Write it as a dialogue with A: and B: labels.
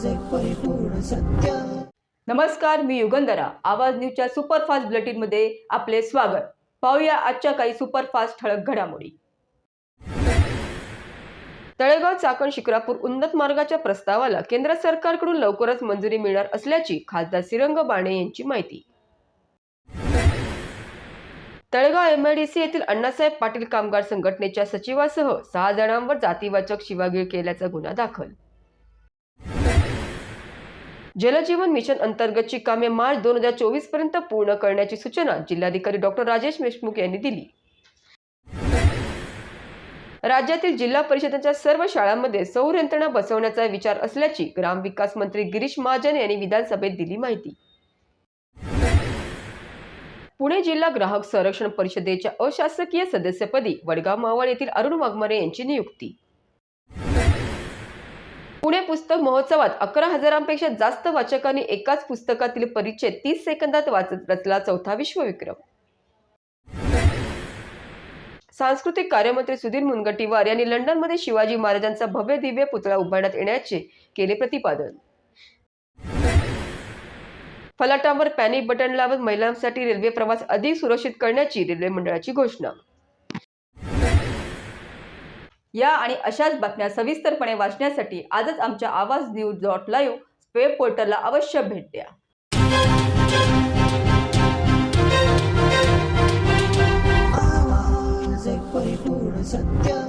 A: माझे परिपूर्ण सत्य.
B: नमस्कार मी युगंधरा. आवाज न्यूजच्या सुपरफास्ट बुलेटिनमध्ये आपले स्वागत. पाहूया आजच्या काही सुपरफास्ट ठळक घडामोडी. तळेगाव चाकण शिक्रापूर उन्नत मार्गाच्या प्रस्तावाला केंद्र सरकारकडून लवकरच मंजुरी मिळणार असल्याची खासदार सिरंग बाणे यांची माहिती. तळेगाव एमआयडीसी येथील अण्णासाहेब पाटील कामगार संघटनेच्या सचिवासह सहा जणांवर जातीवाचक शिवागीळ केल्याचा गुन्हा दाखल. जलजीवन मिशन अंतर्गतची कामे मार्च दोन हजार चोवीसपर्यंत पूर्ण करण्याची सूचना जिल्हाधिकारी डॉक्टर राजेश देशमुख यांनी दिली. राज्यातील जिल्हा परिषदेच्या सर्व शाळांमध्ये सौर यंत्रणा बसवण्याचा विचार असल्याची ग्रामविकास मंत्री गिरीश महाजन यांनी विधानसभेत दिली माहिती. पुणे जिल्हा ग्राहक संरक्षण परिषदेच्या अशासकीय सदस्यपदी वडगाव मावळ येथील अरुण वाघमारे यांची नियुक्ती. पुणे पुस्तक महोत्सवात अकरा हजारांपेक्षा जास्त वाचकांनी एकाच पुस्तकातील परिचय तीस सेकंदात वाचत रचला चौथा विश्वविक्रम. सांस्कृतिक कार्यमंत्री सुधीर मुनगंटीवार यांनी लंडनमध्ये शिवाजी महाराजांचा भव्य दिव्य पुतळा उभारण्यात येण्याचे केले प्रतिपादन. फलाटावर पॅनिक बटन लावत महिलांसाठी रेल्वे प्रवास अधिक सुरक्षित करण्याची रेल्वे मंडळाची घोषणा. या आणि अशाच बातम्या सविस्तरपणे वाचण्यासाठी आजच आमच्या आवाज न्यूज डॉट लाईव्ह वेब पोर्टलला अवश्य भेट द्या.
A: परिपूर्ण सत्य